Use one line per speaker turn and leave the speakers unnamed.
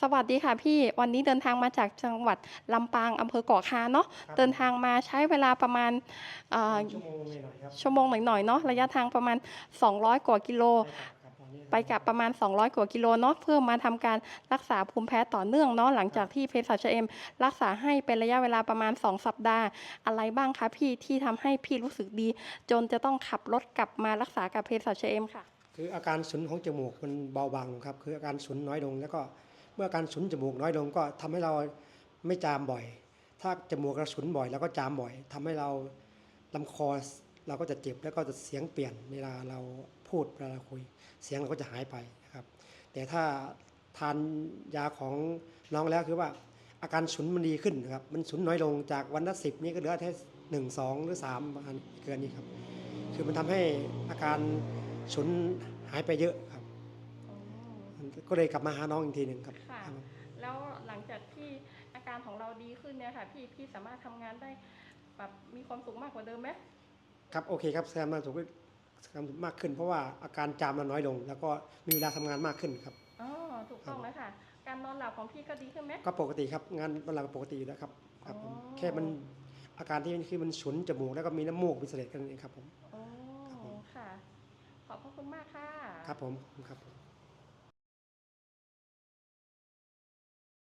สวัสดีค่ะพี่วันนี้เดินทางมาจากจังหวัดลำปางอำเภอเกาะคาเนาะ
ครับ
เดินทางมาใช้เวลาประมาณเอ่อ
ชั่วโมงหน่อยๆครับ
ชั่วโมงหน่อยๆเนาะระยะทางประมาณ 200 กว่ากิโล ไปกลับประมาณ 200 กว่ากิโลเนาะเพื่อมาทำการรักษาภูมิแพ้ต่อเนื่องเนาะหลังจากที่เภสัชเอ็มรักษาให้เป็นระยะเวลาประมาณ 2 สัปดาห์ อะไรบ้างคะพี่ที่ทำให้พี่รู้สึกดี จนจะต้องขับรถกลับมารักษากับเภสัชเอ็มค่ะ
คืออาการสุนของจมูกมันเบาบางลงครับ คืออาการสุนน้อยลงแล้วก็ เมื่อการสุนจมูกน้อยลงก็ทำให้เราไม่จามบ่อย ถ้าจมูกเราสุนบ่อยแล้วก็จามบ่อยทำให้เราลำคอเราก็จะเจ็บแล้วก็จะเสียงเปลี่ยนเวลาเราพูดเวลาเราคุย เสียงเราก็จะหายไปนะครับ แต่ถ้าทานยาของน้องแล้วคือว่าอาการสุนมันดีขึ้นนะครับ มันสุนน้อยลงจากวันละสิบนี่ก็เหลือแค่หนึ่งสองหรือสามประมาณเกินนี้ครับ คือมันทำให้อาการสุนหายไปเยอะครับ ก็เลยกลับมาหาน้องอีกทีหนึ่งครับ
ค่ะ
ครับผม
แล้วหลังจากที่อาการของเราดีขึ้นเนี่ยค่ะ พี่พี่สามารถทำงานได้แบบมีความสุขมากกว่าเดิมไหม
ครับโอเคครับแซมมาสุขมากขึ้น เพราะว่าอาการจามมันน้อยลง แล้วก็มีเวลาทำงานมากขึ้นครับ
อ๋อถูกต้องแล้วค่ะ การนอนหลับของพี่ก็ดีขึ้นไหม
ก็ปกติครับงานเวลาปกติอยู่แล้วครับครับผม
อ๋อ
แค่มันอาการที่คือมันฉุนจมูกแล้วก็มีน้ำมูกมีเสลดกันเองครับผม
โอ้
ครับผม
ค่ะ ขอบพระคุณมากค่ะ
ครับผมครับผม